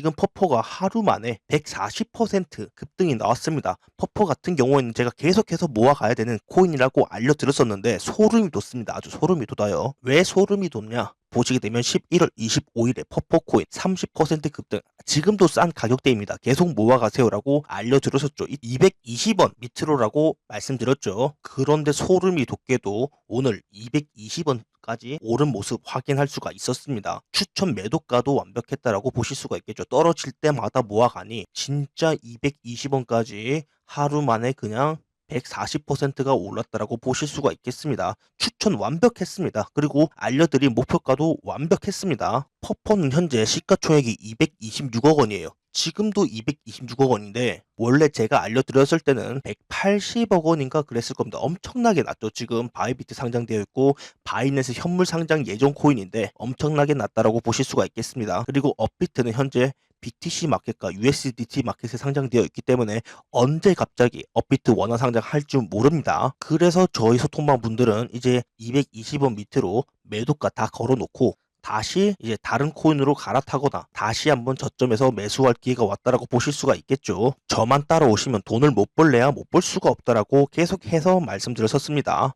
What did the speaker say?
지금 퍼포가 하루 만에 140% 급등이 나왔습니다. 퍼포 같은 경우에는 제가 계속해서 모아가야 되는 코인이라고 알려드렸었는데 소름이 돋습니다. 아주 소름이 돋아요. 왜 소름이 돋냐? 보시게 되면 11월 25일에 퍼포코인 30% 급등 지금도 싼 가격대입니다. 계속 모아가세요라고 알려드렸었죠. 220원 밑으로라고 말씀드렸죠. 그런데 소름이 돋게도 오늘 220원 까지 오른 모습 확인할 수가 있었습니다. 추천 매도가도 완벽했다라고 보실 수가 있겠죠. 떨어질 때마다 모아가니 진짜 220원까지 하루 만에 그냥 140%가 올랐다라고 보실 수가 있겠습니다. 추천 완벽했습니다. 그리고 알려드린 목표가도 완벽했습니다. 퍼퍼는 현재 시가총액이 226억 원이에요. 지금도 226억 원인데 원래 제가 알려드렸을 때는 180억 원인가 그랬을 겁니다. 엄청나게 낮죠. 지금 바이비트 상장되어 있고 바이낸스 현물 상장 예정 코인인데 엄청나게 낮다라고 보실 수가 있겠습니다. 그리고 업비트는 현재 BTC 마켓과 USDT 마켓에 상장되어 있기 때문에 언제 갑자기 업비트 원화 상장할 줄 모릅니다. 그래서 저희 소통방 분들은 이제 220원 밑으로 매도가 다 걸어놓고 다시 이제 다른 코인으로 갈아타거나 다시 한번 저점에서 매수할 기회가 왔다라고 보실 수가 있겠죠. 저만 따라오시면 돈을 못 벌래야 못볼 수가 없다라고 계속해서 말씀드렸었습니다.